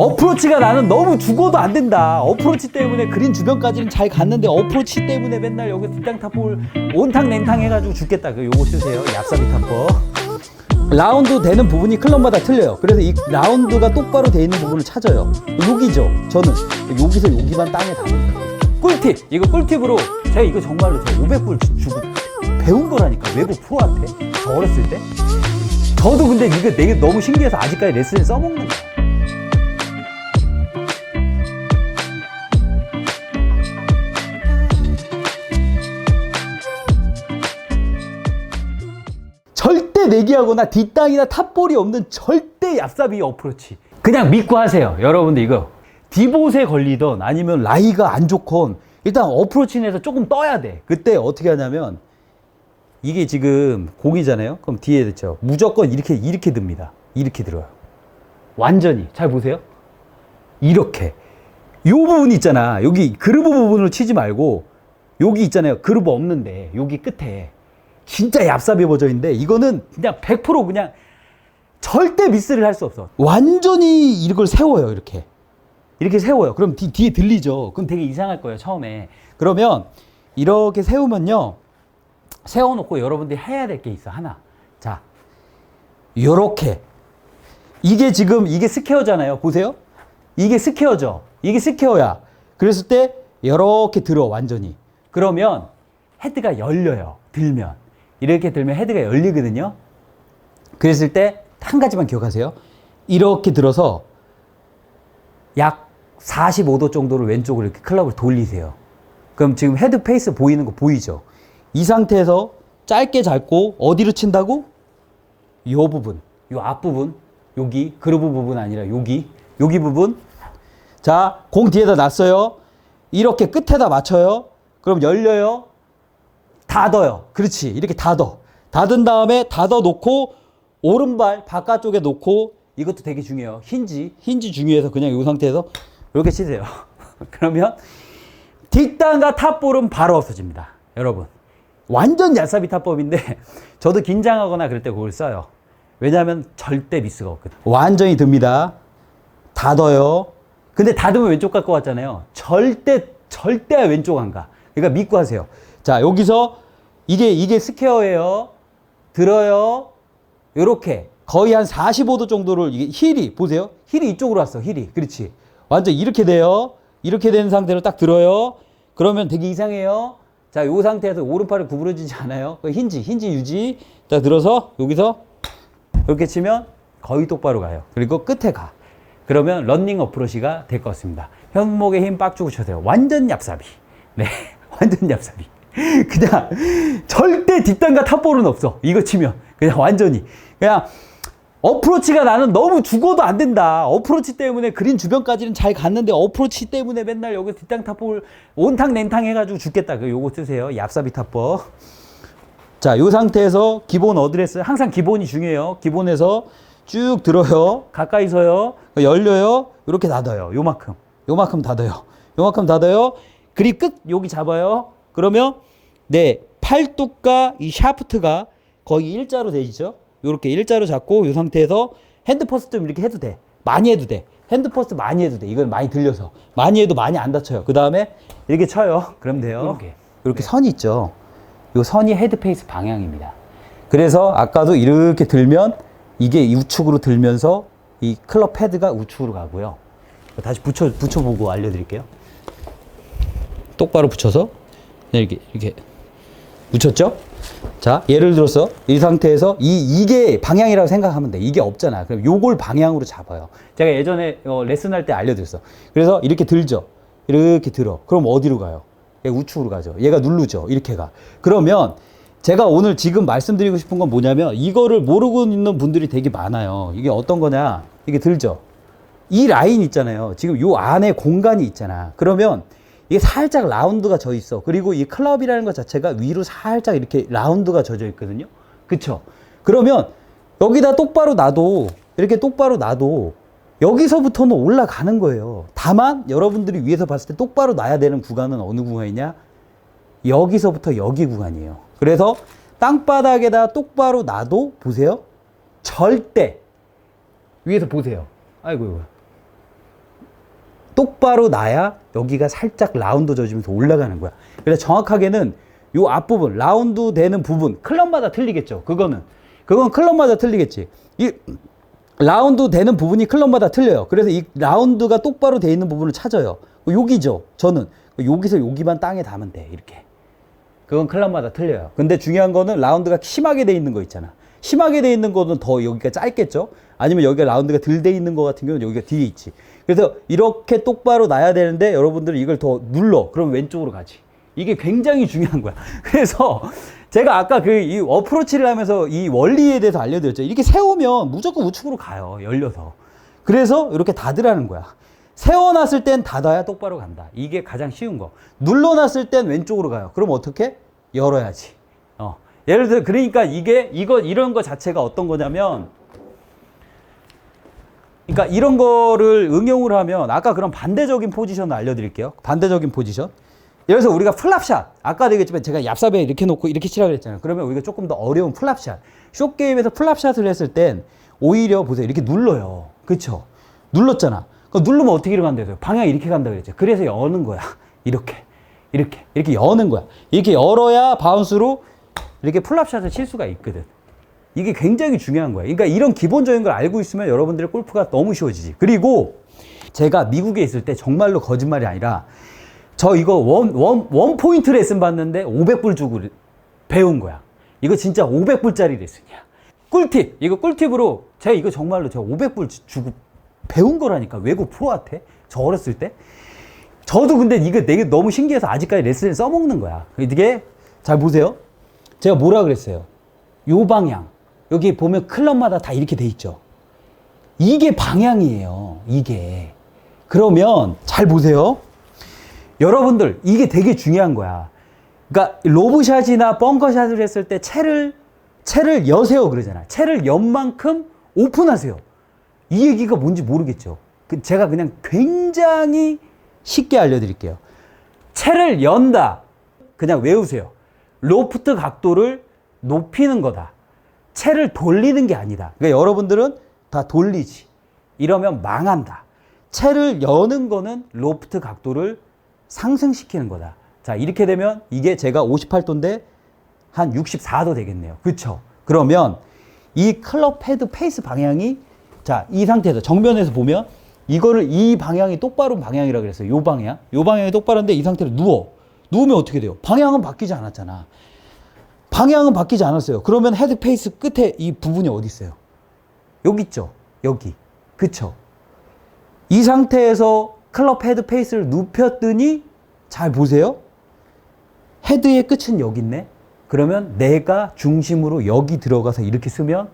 어프로치가 나는 너무 죽어도 안 된다. 어프로치 때문에 그린 주변까지는 잘 갔는데 어프로치 때문에 맨날 여기 뒷땅 탑볼 온탕 냉탕 해가지고 죽겠다. 그 요거 쓰세요. 얍삽이 탑법. 라운드 되는 부분이 클럽마다 틀려요. 그래서 이 라운드가 똑바로 돼 있는 부분을 찾아요. 여기죠. 저는 여기서 여기만 땅에 닿는다. 꿀팁. 이거 꿀팁으로 제가 이거 정말로 제가 500불 주고 배운 거라니까 외국 프로한테 저 어렸을 때. 저도 근데 이거 되게 너무 신기해서 아직까지 레슨에 써먹는 거예 내기하거나 뒷땅이나 탑볼이 없는 절대 얍삽이 어프로치. 그냥 믿고 하세요. 여러분들 이거 디봇에 걸리던 아니면 라이가 안 좋건 일단 어프로치에서 조금 떠야 돼. 그때 어떻게 하냐면 이게 지금 공이잖아요. 그럼 뒤에 됐죠. 무조건 이렇게 이렇게 듭니다. 이렇게 들어요. 완전히 잘 보세요. 이렇게 요 부분 있잖아. 여기 그루브 부분을 치지 말고 여기 있잖아요. 그루브 없는데 여기 끝에 진짜 얍삽이 버전인데 이거는 그냥 100% 그냥 절대 미스를 할 수 없어. 완전히 이걸 세워요. 이렇게 이렇게 세워요. 그럼 뒤, 뒤에 들리죠. 그럼 되게 이상할 거예요. 처음에. 그러면 이렇게 세우면요. 세워놓고 여러분들이 해야 될 게 있어. 하나. 자, 요렇게. 이게 지금 이게 스퀘어잖아요. 보세요. 이게 스퀘어죠. 이게 스퀘어야. 그랬을 때 이렇게 들어 완전히. 그러면 헤드가 열려요. 들면 이렇게 들면 헤드가 열리거든요. 그랬을 때 한 가지만 기억하세요. 이렇게 들어서 약 45도 정도를 왼쪽으로 이렇게 클럽을 돌리세요. 그럼 지금 헤드 페이스 보이는 거 보이죠? 이 상태에서 짧게 잡고 어디로 친다고? 요 부분, 요 앞부분, 여기 그루브 부분 아니라 여기, 여기 부분. 자, 공 뒤에다 놨어요. 이렇게 끝에다 맞춰요. 그럼 열려요. 닫아요. 그렇지. 이렇게 닫아. 닫은 다음에 닫아 놓고 오른발 바깥쪽에 놓고 이것도 되게 중요해요. 힌지. 힌지 중요해서 그냥 이 상태에서 이렇게 치세요. 그러면 뒷땅과 탑볼은 바로 없어집니다. 여러분. 완전 얄삽이 탑법인데 저도 긴장하거나 그럴 때 그걸 써요. 왜냐하면 절대 미스가 없거든. 완전히 듭니다. 닫아요. 근데 닫으면 왼쪽 갈 것 같잖아요. 절대 절대 왼쪽 안 가. 그러니까 믿고 하세요. 자 여기서 이게 이게 스퀘어예요. 들어요. 요렇게 거의 한 45도 정도를 이게 힐이 보세요. 힐이 이쪽으로 왔어. 힐이 그렇지. 완전 이렇게 돼요. 이렇게 된 상태로 딱 들어요. 그러면 되게 이상해요. 자, 요 상태에서 오른팔이 구부러지지 않아요. 그 힌지, 힌지 유지. 자, 들어서 여기서 이렇게 치면 거의 똑바로 가요. 그리고 끝에 가. 그러면 런닝 어프로시가 될 것 같습니다. 현목에 힘 빡 주고 쳐세요. 완전 얍삽이. 네, 완전 얍삽이. 그냥 절대 뒷단과 탑볼은 없어. 이거 치면 그냥 완전히 그냥 어프로치가 나는 너무 죽어도 안 된다. 어프로치 때문에 그린 주변까지는 잘 갔는데 어프로치 때문에 맨날 여기 뒷땅 탑볼 온탕 냉탕 해가지고 죽겠다. 그 요거 쓰세요. 얍삽이 탑법. 자, 요 상태에서 기본 어드레스 항상 기본이 중요해요. 기본에서 쭉 들어요. 가까이서요. 열려요. 이렇게 닫아요. 요만큼. 요만큼 닫아요. 요만큼 닫아요. 그립 끝 여기 잡아요. 그러면 내 팔뚝과 이 샤프트가 거의 일자로 되죠. 요렇게 일자로 잡고 이 상태에서 핸드 퍼스트 좀 이렇게 해도 돼. 많이 해도 돼. 핸드 퍼스트 많이 해도 돼. 이건 많이 들려서. 많이 해도 많이 안 다쳐요. 그 다음에 이렇게 쳐요. 그럼 돼요. 이렇게. 이렇게 선이 있죠. 요 선이 헤드 페이스 방향입니다. 그래서 아까도 이렇게 들면 이게 우측으로 들면서 이 클럽 헤드가 우측으로 가고요. 다시 붙여 붙여보고 알려드릴게요. 똑바로 붙여서 이렇게 이렇게 붙였죠? 자, 예를 들어서 이 상태에서 이 이게 방향이라고 생각하면 돼. 이게 없잖아. 그럼 요걸 방향으로 잡아요. 제가 예전에 어, 레슨할 때 알려드렸어. 그래서 이렇게 들죠. 이렇게 들어. 그럼 어디로 가요? 얘 우측으로 가죠. 얘가 누르죠. 이렇게 가. 그러면 제가 오늘 지금 말씀드리고 싶은 건 뭐냐면 이거를 모르고 있는 분들이 되게 많아요. 이게 어떤 거냐? 이게 들죠. 이 라인 있잖아요. 지금 요 안에 공간이 있잖아. 그러면 이게 살짝 라운드가 져 있어. 그리고 이 클럽이라는 것 자체가 위로 살짝 이렇게 라운드가 져져 있거든요. 그쵸? 그러면 여기다 똑바로 놔도 이렇게 똑바로 놔도 여기서부터는 올라가는 거예요. 다만 여러분들이 위에서 봤을 때 똑바로 놔야 되는 구간은 어느 구간이냐? 여기서부터 여기 구간이에요. 그래서 땅바닥에다 똑바로 놔도 보세요. 절대 위에서 보세요. 아이고 이거. 똑바로 놔야 여기가 살짝 라운드 져지면서 올라가는 거야. 그래서 정확하게는 요 앞부분, 라운드 되는 부분, 클럽마다 틀리겠죠. 그거는. 그건 클럽마다 틀리겠지. 이 라운드 되는 부분이 클럽마다 틀려요. 그래서 이 라운드가 똑바로 돼 있는 부분을 찾아요. 여기죠. 저는 여기서 여기만 땅에 닿으면 돼. 이렇게. 그건 클럽마다 틀려요. 근데 중요한 거는 라운드가 심하게 돼 있는 거 있잖아. 심하게 돼 있는 거는 더 여기가 짧겠죠? 아니면 여기가 라운드가 덜 돼 있는 거 같은 경우는 여기가 뒤에 있지. 그래서 이렇게 똑바로 놔야 되는데 여러분들은 이걸 더 눌러. 그럼 왼쪽으로 가지. 이게 굉장히 중요한 거야. 그래서 제가 아까 그 이 어프로치를 하면서 이 원리에 대해서 알려드렸죠. 이렇게 세우면 무조건 우측으로 가요. 열려서. 그래서 이렇게 닫으라는 거야. 세워놨을 땐 닫아야 똑바로 간다. 이게 가장 쉬운 거. 눌러놨을 땐 왼쪽으로 가요. 그럼 어떻게? 열어야지. 어. 예를 들어, 그러니까 이게, 이거, 이런 거 자체가 어떤 거냐면, 그러니까 이런 거를 응용을 하면, 아까 그런 반대적인 포지션을 알려드릴게요. 반대적인 포지션. 들어서 우리가 플랍샷. 아까도 얘기했지만 제가 얍삽에 이렇게 놓고 이렇게 치라 그랬잖아요. 그러면 우리가 조금 더 어려운 플랍샷. 쇼 게임에서 플랍샷을 했을 땐 오히려 보세요. 이렇게 눌러요. 그쵸? 눌렀잖아. 그 누르면 어떻게 일어간대요? 방향이 이렇게 간다 그랬죠. 그래서 여는 거야. 이렇게. 이렇게. 이렇게 여는 거야. 이렇게 열어야 바운스로 이렇게 플랍샷을 칠 수가 있거든. 이게 굉장히 중요한 거예요. 그러니까 이런 기본적인 걸 알고 있으면 여러분들의 골프가 너무 쉬워지지. 그리고 제가 미국에 있을 때 정말로 거짓말이 아니라 저 이거 원, 원, 원 포인트 레슨 받는데 500불 주고 배운 거야. 이거 진짜 500불짜리 레슨이야. 꿀팁! 이거 꿀팁으로 제가 이거 정말로 제가 500불 주고 배운 거라니까. 외국 프로한테. 저 어렸을 때. 저도 근데 이거 되게 너무 신기해서 아직까지 레슨을 써먹는 거야. 이게 잘 보세요. 제가 뭐라 그랬어요? 요 방향. 여기 보면 클럽마다 다 이렇게 돼 있죠. 이게 방향이에요. 이게. 그러면 잘 보세요. 여러분들 이게 되게 중요한 거야. 그러니까 로브샷이나 벙커샷을 했을 때 채를 채를 여세요 그러잖아. 채를 연 만큼 오픈하세요. 이 얘기가 뭔지 모르겠죠. 그 제가 그냥 굉장히 쉽게 알려드릴게요. 채를 연다. 그냥 외우세요. 로프트 각도를 높이는 거다. 채를 돌리는 게 아니다. 그러니까 여러분들은 다 돌리지. 이러면 망한다. 채를 여는 거는 로프트 각도를 상승시키는 거다. 자, 이렇게 되면 이게 제가 58도인데 한 64도 되겠네요. 그쵸? 그러면 이 클럽 헤드 페이스 방향이 자, 이 상태에서 정면에서 보면 이거를 이 방향이 똑바로 방향이라고 그랬어요. 요 방향. 요 방향이 똑바로인데 이 상태로 누워. 누우면 어떻게 돼요? 방향은 바뀌지 않았잖아. 방향은 바뀌지 않았어요. 그러면 헤드 페이스 끝에 이 부분이 어디 있어요? 여기 있죠. 여기. 그쵸? 이 상태에서 클럽 헤드 페이스를 눕혔더니 잘 보세요. 헤드의 끝은 여기 있네. 그러면 내가 중심으로 여기 들어가서 이렇게 쓰면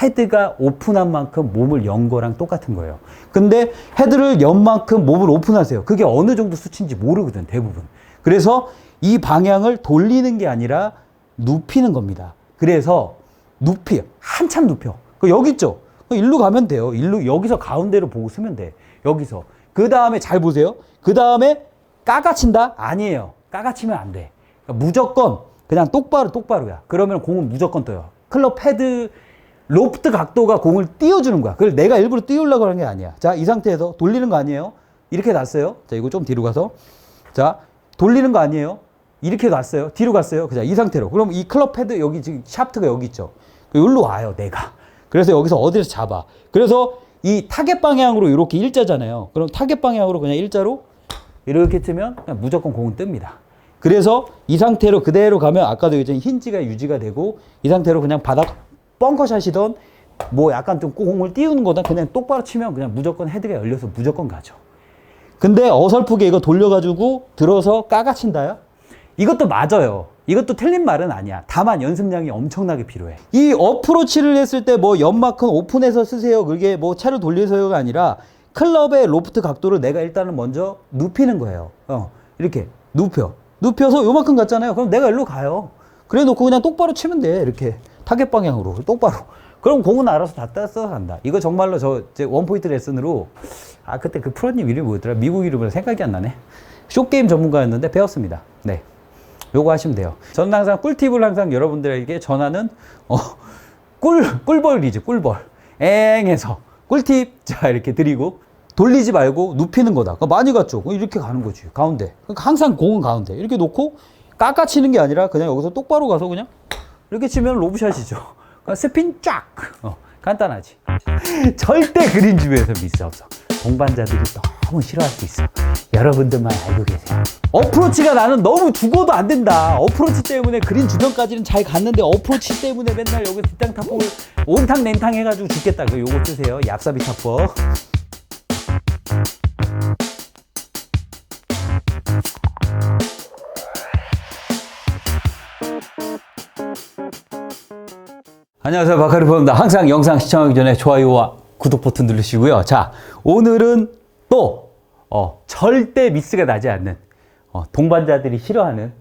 헤드가 오픈한 만큼 몸을 연 거랑 똑같은 거예요. 근데 헤드를 연 만큼 몸을 오픈하세요. 그게 어느 정도 수치인지 모르거든, 대부분. 그래서 이 방향을 돌리는 게 아니라 눕히는 겁니다. 그래서 눕히, 한참 눕혀. 그 여기 있죠? 그 일로 가면 돼요. 일로, 여기서 가운데로 보고 쓰면 돼. 여기서. 그 다음에 잘 보세요. 그 다음에 까가친다? 아니에요. 까가치면 안 돼. 그러니까 무조건 그냥 똑바로 똑바로야. 그러면 공은 무조건 떠요. 클럽 헤드 로프트 각도가 공을 띄워주는 거야. 그걸 내가 일부러 띄우려고 하는 게 아니야. 자, 이 상태에서 돌리는 거 아니에요? 이렇게 놨어요. 자, 이거 좀 뒤로 가서. 자, 돌리는 거 아니에요? 이렇게 놨어요. 뒤로 갔어요. 그자, 이 상태로. 그럼 이 클럽 헤드 여기 지금 샤프트가 여기 있죠. 여기로 와요, 내가. 그래서 여기서 어디서 잡아. 그래서 이 타겟 방향으로 이렇게 일자잖아요. 그럼 타겟 방향으로 그냥 일자로 이렇게 뜨면 그냥 무조건 공은 뜹니다. 그래서 이 상태로 그대로 가면 아까도 얘기했지만 힌지가 유지가 되고 이 상태로 그냥 바닥 벙커샷이던 뭐 약간 좀 공을 띄우는 거다 그냥 똑바로 치면 그냥 무조건 헤드가 열려서 무조건 가죠. 근데 어설프게 이거 돌려가지고 들어서 까가친다요? 이것도 맞아요. 이것도 틀린 말은 아니야. 다만 연습량이 엄청나게 필요해. 이 어프로치를 했을 때 뭐 연마큰 오픈해서 쓰세요. 그게 뭐 차를 돌려서요가 아니라 클럽의 로프트 각도를 내가 일단은 먼저 눕히는 거예요. 어, 이렇게 눕혀. 눕혀서 요만큼 갔잖아요. 그럼 내가 일로 가요. 그래 놓고 그냥 똑바로 치면 돼. 이렇게 타겟 방향으로 똑바로. 그럼 공은 알아서 다 따서 간다. 이거 정말로 저 원포인트 레슨으로 아 그때 그 프로님 이름이 뭐였더라? 미국 이름으로 생각이 안 나네. 쇼게임 전문가였는데 배웠습니다. 네. 요거 하시면 돼요. 저는 항상 꿀팁을 항상 여러분들에게 전하는 어, 꿀 꿀벌이죠 꿀벌 앵해서 꿀팁 자 이렇게 드리고 돌리지 말고 눕히는 거다. 그러니까 많이 갔죠. 이렇게 가는 거지. 가운데. 그러니까 항상 공은 가운데. 이렇게 놓고 깎아 치는 게 아니라 그냥 여기서 똑바로 가서 그냥 이렇게 치면 로브샷이죠. 그러니까 스핀 쫙. 어, 간단하지. 절대 그린 주변에서 미스 없어. 동반자들이 너무 싫어할 수 있어. 여러분들만 알고 계세요. 어프로치가 나는 너무 죽어도 안 된다. 어프로치 때문에 그린 주변까지는 잘 갔는데 어프로치 때문에 맨날 여기 뒷땅 탑볼 온탕 냉탕 해가지고 죽겠다. 그 요거 쓰세요. 얍사비 탑법. 안녕하세요. 바카리포입니다. 항상 영상 시청하기 전에 좋아요와 구독 버튼 누르시고요. 자, 오늘은 또, 어, 절대 미스가 나지 않는, 어, 동반자들이 싫어하는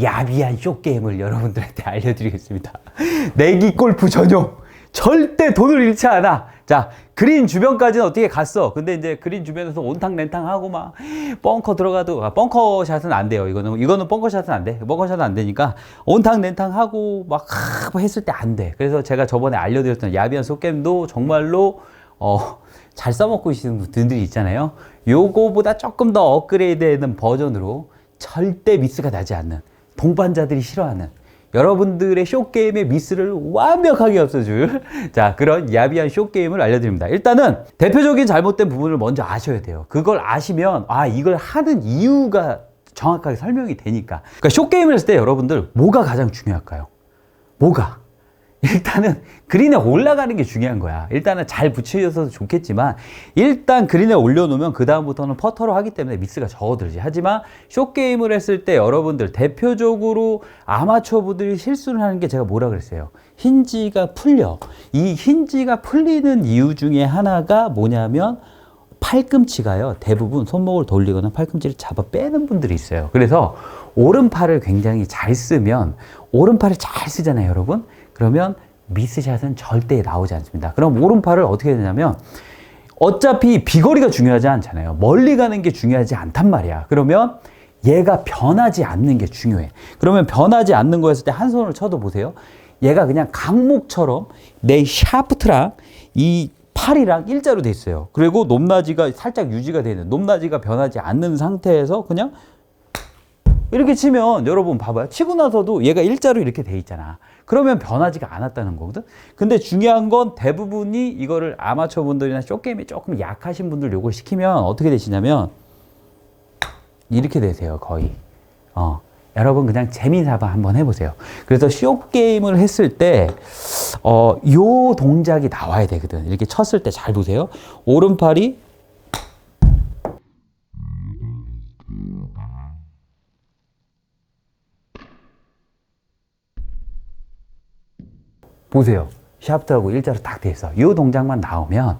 야비한 쇼게임을 여러분들한테 알려드리겠습니다. 내기 골프 전용. 절대 돈을 잃지 않아. 자, 그린 주변까지는 어떻게 갔어? 근데 이제 그린 주변에서 온탕 렌탕 하고 막 벙커 들어가도 아, 벙커 샷은 안 돼요. 이거는 이거는 벙커 샷은 안 돼. 벙커 샷은 안 되니까 온탕 렌탕 하고 막 하, 뭐 했을 때 안 돼. 그래서 제가 저번에 알려드렸던 야비한 소게임도 정말로 어, 잘 써먹고 계시는 분들이 있잖아요. 요거보다 조금 더 업그레이드된 버전으로 절대 미스가 나지 않는 동반자들이 싫어하는 여러분들의 쇼게임의 미스를 완벽하게 없애줄 자 그런 야비한 쇼게임을 알려드립니다 일단은 대표적인 잘못된 부분을 먼저 아셔야 돼요 그걸 아시면 아 이걸 하는 이유가 정확하게 설명이 되니까 그러니까 쇼게임을 했을 때 여러분들 뭐가 가장 중요할까요? 뭐가? 일단은 그린에 올라가는 게 중요한 거야. 일단은 잘 붙여져서 좋겠지만 일단 그린에 올려놓으면 그 다음부터는 퍼터로 하기 때문에 미스가 적어들지. 하지만 쇼게임을 했을 때 여러분들 대표적으로 아마추어 분들이 실수를 하는 게 제가 뭐라 그랬어요? 힌지가 풀려. 이 힌지가 풀리는 이유 중에 하나가 뭐냐면 팔꿈치가요 대부분 손목을 돌리거나 팔꿈치를 잡아 빼는 분들이 있어요 그래서 오른팔을 굉장히 잘 쓰면 오른팔을 잘 쓰잖아요 여러분 그러면 미스샷은 절대 나오지 않습니다 그럼 오른팔을 어떻게 해야 되냐면 어차피 비거리가 중요하지 않잖아요 멀리 가는 게 중요하지 않단 말이야 그러면 얘가 변하지 않는 게 중요해 그러면 변하지 않는 거였을 때 한 손을 쳐도 보세요 얘가 그냥 강목처럼 내 샤프트랑 이 팔이랑 일자로 돼 있어요. 그리고 높낮이가 살짝 유지가 되는 높낮이가 변하지 않는 상태에서 그냥 이렇게 치면 여러분 봐봐요. 치고 나서도 얘가 일자로 이렇게 돼 있잖아. 그러면 변하지가 않았다는 거거든. 근데 중요한 건 대부분이 이거를 아마추어 분들이나 쇼게임이 조금 약하신 분들 요걸 시키면 어떻게 되시냐면 이렇게 되세요. 거의. 어. 여러분 그냥 재미삼아 한번 해보세요. 그래서 쇼 게임을 했을 때, 어, 요 동작이 나와야 되거든. 이렇게 쳤을 때 잘 보세요. 오른팔이 보세요. 샤프트하고 일자로 딱 돼 있어. 요 동작만 나오면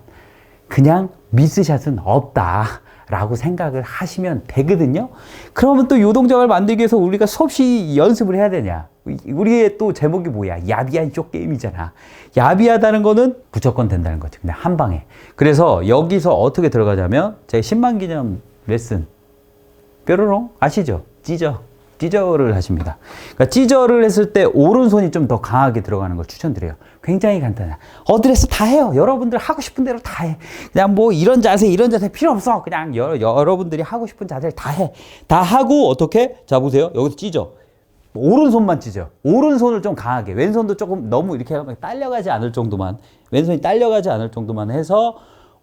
그냥 미스샷은 없다. 라고 생각을 하시면 되거든요. 그러면 또 요 동작을 만들기 위해서 우리가 수없이 연습을 해야 되냐. 우리의 또 제목이 뭐야? 야비한 쇼게임이잖아. 야비하다는 거는 무조건 된다는 거죠. 그냥 한 방에. 그래서 여기서 어떻게 들어가자면 제 10만 기념 레슨 뾰로롱 아시죠? 찢어. 찢어를 하십니다. 그러니까 찢어를 했을 때 오른손이 좀 더 강하게 들어가는 걸 추천드려요. 굉장히 간단해. 어드레스 다 해요. 여러분들 하고 싶은 대로 다 해. 그냥 뭐 이런 자세, 이런 자세 필요 없어. 그냥 여, 여러분들이 하고 싶은 자세를 다 해. 다 하고 어떻게? 자 보세요. 여기서 찢어. 오른손만 찢어. 오른손을 좀 강하게. 왼손도 조금 너무 이렇게 하면 딸려가지 않을 정도만. 왼손이 딸려가지 않을 정도만 해서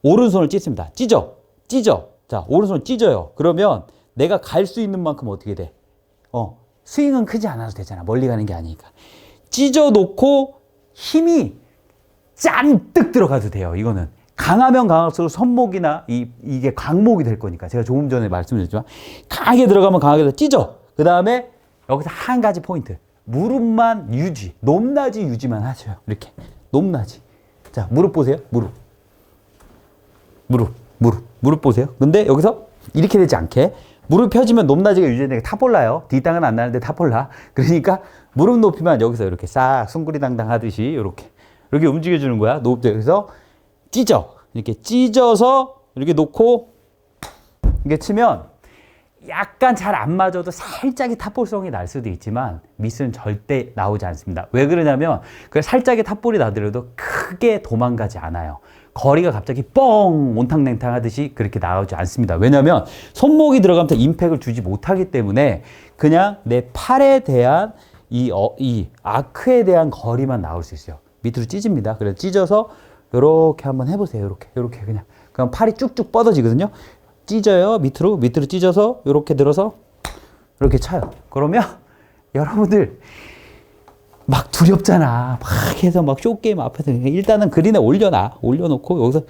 오른손을 찢습니다. 찢어. 찢어. 자, 오른손을 찢어요. 그러면 내가 갈 수 있는 만큼 어떻게 돼? 어, 스윙은 크지 않아도 되잖아. 멀리 가는 게 아니니까. 찢어 놓고 힘이 잔뜩 들어가도 돼요. 이거는. 강하면 강할수록 손목이나 이, 이게 강목이 될 거니까. 제가 조금 전에 말씀드렸지만, 강하게 들어가면 강하게 돼. 찢어. 그 다음에 여기서 한 가지 포인트. 무릎만 유지. 높낮이 유지만 하셔요. 이렇게. 높낮이. 자, 무릎 보세요. 무릎. 무릎. 무릎. 무릎 보세요. 근데 여기서 이렇게 되지 않게 무릎 펴지면 높낮이가 유지되니까 타볼라요. 뒷땅은 안 나는데 타볼라. 그러니까 무릎 높이만 여기서 이렇게 싹 숭구리당당 하듯이 이렇게 이렇게 움직여주는 거야. 높 그래서 찢어 이렇게 찢어서 이렇게 놓고 이렇게 치면 약간 잘 안 맞아도 살짝의 탑볼성이 날 수도 있지만 미스는 절대 나오지 않습니다. 왜 그러냐면 그 살짝의 탑볼이 나더라도 크게 도망가지 않아요. 거리가 갑자기 뻥 온탕냉탕 하듯이 그렇게 나오지 않습니다. 왜냐하면 손목이 들어가면서 임팩을 주지 못하기 때문에 그냥 내 팔에 대한 이, 어, 이 아크에 대한 거리만 나올 수 있어요. 밑으로 찢습니다. 그래서 찢어서 이렇게 한번 해보세요. 이렇게 이렇게 그냥 그럼 팔이 쭉쭉 뻗어지거든요. 찢어요 밑으로 밑으로 찢어서 이렇게 들어서 이렇게 차요. 그러면 여러분들 막 두렵잖아. 막 해서 막 쇼게임 앞에서 일단은 그린에 올려놔. 올려놓고 여기서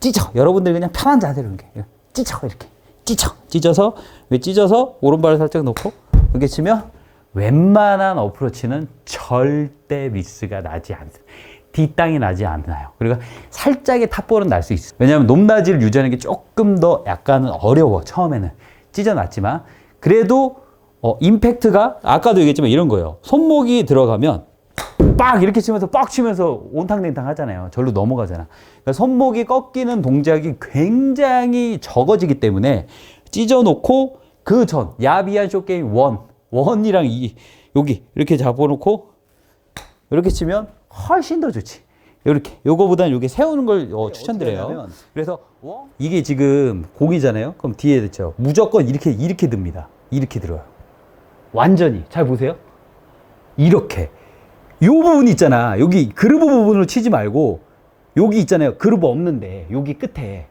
찢어. 여러분들 그냥 편한 자세로 이렇게 찢어 이렇게 찢어. 찢어서 왜 찢어서 오른발을 살짝 놓고 이렇게 치면 웬만한 어프로치는 절대 미스가 나지 않습니다. 뒷땅이 나지 않나요. 그리고 살짝의 탑볼은 날 수 있어요. 왜냐하면 높낮이를 유지하는 게 조금 더 약간은 어려워. 처음에는 찢어놨지만 그래도 어, 임팩트가 아까도 얘기했지만 이런 거예요. 손목이 들어가면 빡 이렇게 치면서 빡 치면서 온탕냉탕 하잖아요. 절로 넘어가잖아. 그러니까 손목이 꺾이는 동작이 굉장히 적어지기 때문에 찢어놓고 그 전 야비한 쇼게임 원 원이랑 이 여기 이렇게 잡아놓고 이렇게 치면 훨씬 더 좋지. 이렇게 요거보다는 이게 세우는 걸 어, 추천드려요. 그래서 이게 지금 공이잖아요. 그럼 뒤에 됐죠. 무조건 이렇게 이렇게 듭니다. 이렇게 들어요. 완전히 잘 보세요. 이렇게 요 부분 있잖아. 여기 그루브 부분을 치지 말고 여기 있잖아요. 그루브 없는데 여기 끝에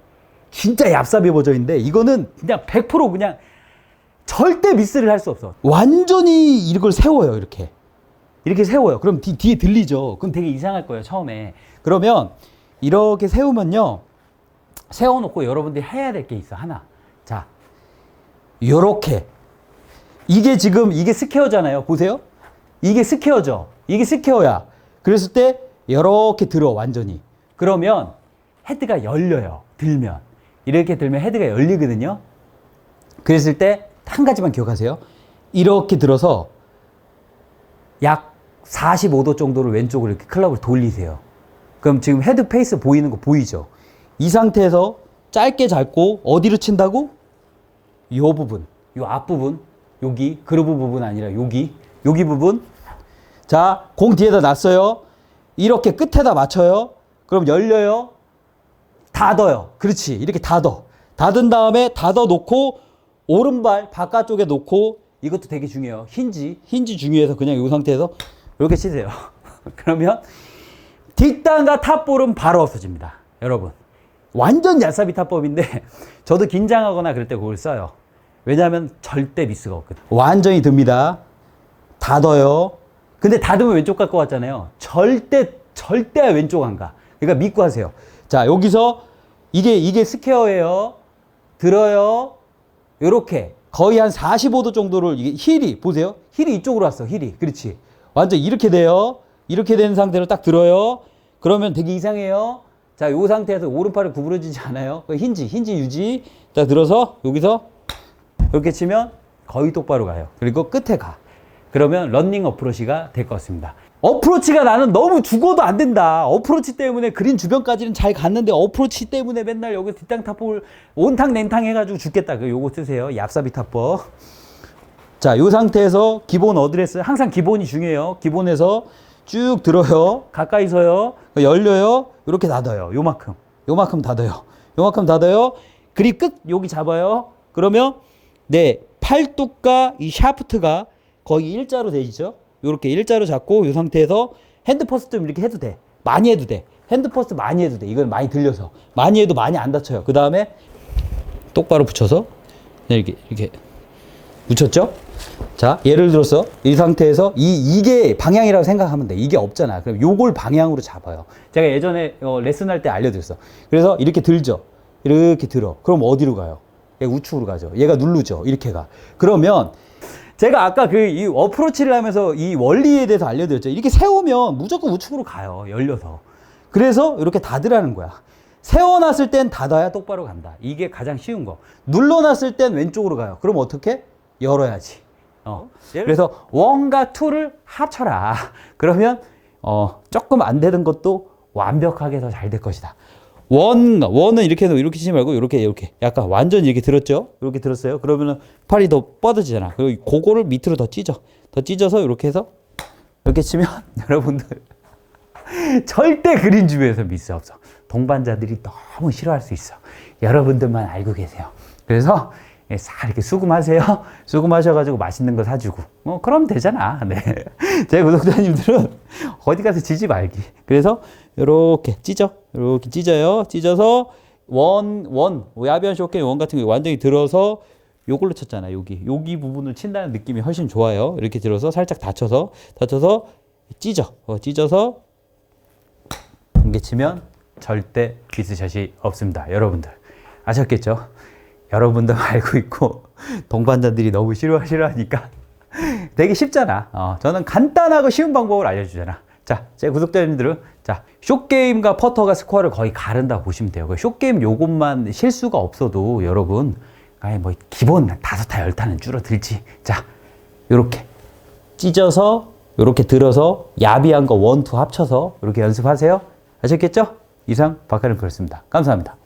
진짜 얍삽이 버져 있는데 이거는 그냥 100% 그냥 절대 미스를 할 수 없어. 완전히 이걸 세워요. 이렇게. 이렇게 세워요. 그럼 뒤, 뒤에 들리죠. 그럼 되게 이상할 거예요. 처음에. 그러면 이렇게 세우면요. 세워놓고 여러분들이 해야 될 게 있어. 하나. 자. 요렇게. 이게 지금 이게 스퀘어잖아요. 보세요. 이게 스퀘어죠. 이게 스퀘어야. 그랬을 때 이렇게 들어 완전히. 그러면 헤드가 열려요. 들면 이렇게 들면 헤드가 열리거든요. 그랬을 때 한 가지만 기억하세요. 이렇게 들어서 약 45도 정도를 왼쪽으로 이렇게 클럽을 돌리세요. 그럼 지금 헤드 페이스 보이는 거 보이죠? 이 상태에서 짧게 잡고 어디로 친다고? 요 부분, 요 앞부분, 여기 그루브 부분 아니라 여기, 여기 부분. 자, 공 뒤에다 놨어요. 이렇게 끝에다 맞춰요. 그럼 열려요. 닫아요. 그렇지. 이렇게 닫아. 닫은 다음에 닫아 놓고 오른발 바깥쪽에 놓고 이것도 되게 중요해요. 힌지. 힌지 중요해서 그냥 이 상태에서 이렇게 치세요. 그러면 뒷땅과 탑볼은 바로 없어집니다. 여러분. 완전 야사비 탑법인데 저도 긴장하거나 그럴 때 그걸 써요. 왜냐하면 절대 미스가 없거든. 완전히 듭니다. 닫아요. 근데 닫으면 왼쪽 갈 것 같잖아요. 절대 절대 왼쪽 안 가. 그러니까 믿고 하세요. 자 여기서 이게 이게 스퀘어예요. 들어요. 요렇게 거의 한 45도 정도를 이게 힐이 보세요. 힐이 이쪽으로 왔어. 힐이 그렇지. 완전 이렇게 돼요. 이렇게 된 상태로 딱 들어요. 그러면 되게 이상해요. 자, 요 상태에서 오른팔이 구부러지지 않아요. 그 힌지, 힌지 유지. 딱 들어서 여기서 이렇게 치면 거의 똑바로 가요. 그리고 끝에 가. 그러면 런닝 어프로치가 될 것 같습니다. 어프로치가 나는 너무 죽어도 안 된다. 어프로치 때문에 그린 주변까지는 잘 갔는데 어프로치 때문에 맨날 여기 뒷땅 탑볼 온탕 냉탕 해가지고 죽겠다. 그 요거 쓰세요. 얍사비 탑법. 자, 요 상태에서 기본 어드레스 항상 기본이 중요해요. 기본에서 쭉 들어요. 가까이서요. 열려요. 이렇게 닫아요. 요만큼. 요만큼 닫아요. 요만큼 닫아요. 그리 끝 여기 잡아요. 그러면 내 팔뚝과 이 샤프트가 거의 일자로 되죠. 요렇게 일자로 잡고 이 상태에서 핸드 퍼스트 좀 이렇게 해도 돼. 많이 해도 돼. 핸드 퍼스트 많이 해도 돼. 이건 많이 들려서. 많이 해도 많이 안 다쳐요. 그 다음에 똑바로 붙여서 이렇게 이렇게 붙였죠? 자, 예를 들어서 이 상태에서 이 이게 방향이라고 생각하면 돼. 이게 없잖아. 그럼 요걸 방향으로 잡아요. 제가 예전에 어, 레슨할 때 알려드렸어. 그래서 이렇게 들죠. 이렇게 들어. 그럼 어디로 가요? 얘가 우측으로 가죠. 얘가 누르죠. 이렇게 가. 그러면 제가 아까 그 이 어프로치를 하면서 이 원리에 대해서 알려드렸죠. 이렇게 세우면 무조건 우측으로 가요. 열려서. 그래서 이렇게 닫으라는 거야. 세워놨을 땐 닫아야 똑바로 간다. 이게 가장 쉬운 거. 눌러놨을 땐 왼쪽으로 가요. 그럼 어떻게? 열어야지. 어. 그래서 원과 투를 합쳐라. 그러면 어, 조금 안 되는 것도 완벽하게 더 잘 될 것이다. 원, 원은 이렇게 해도 이렇게 치지 말고 이렇게 이렇게 약간 완전 이렇게 들었죠? 이렇게 들었어요. 그러면은 팔이 더 뻗어지잖아. 그리고 그거를 밑으로 더 찢어. 더 찢어서 이렇게 해서 이렇게 치면 여러분들 절대 그린 주변에서 미스 없어. 동반자들이 너무 싫어할 수 있어. 여러분들만 알고 계세요. 그래서 예, 싹 이렇게 수금하세요. 수금하셔가지고 맛있는 거 사주고. 뭐, 그럼 되잖아. 네. 제 구독자님들은 어디 가서 지지 말기. 그래서, 요렇게 찢어. 요렇게 찢어요. 찢어서, 원, 원, 야비한 쇼게임 원 같은 거 완전히 들어서, 요걸로 쳤잖아. 여기. 여기 부분을 친다는 느낌이 훨씬 좋아요. 이렇게 들어서 살짝 다쳐서, 다쳐서, 찢어. 어, 찢어서, 이게 치면 절대 미스샷이 없습니다. 여러분들. 아셨겠죠? 여러분도 알고 있고 동반자들이 너무 싫어 싫어하니까 되게 쉽잖아. 어, 저는 간단하고 쉬운 방법을 알려주잖아. 자, 제 구독자님들은 자 쇼게임과 퍼터가 스코어를 거의 가른다 보시면 돼요. 그 쇼게임 요것만 실수가 없어도 여러분 아니 뭐 기본 다섯 타 열 타는 줄어들지. 자, 요렇게 찢어서 요렇게 들어서 야비한 거 원, 투 합쳐서 이렇게 연습하세요. 아셨겠죠? 이상 박하는 그렇습니다. 감사합니다.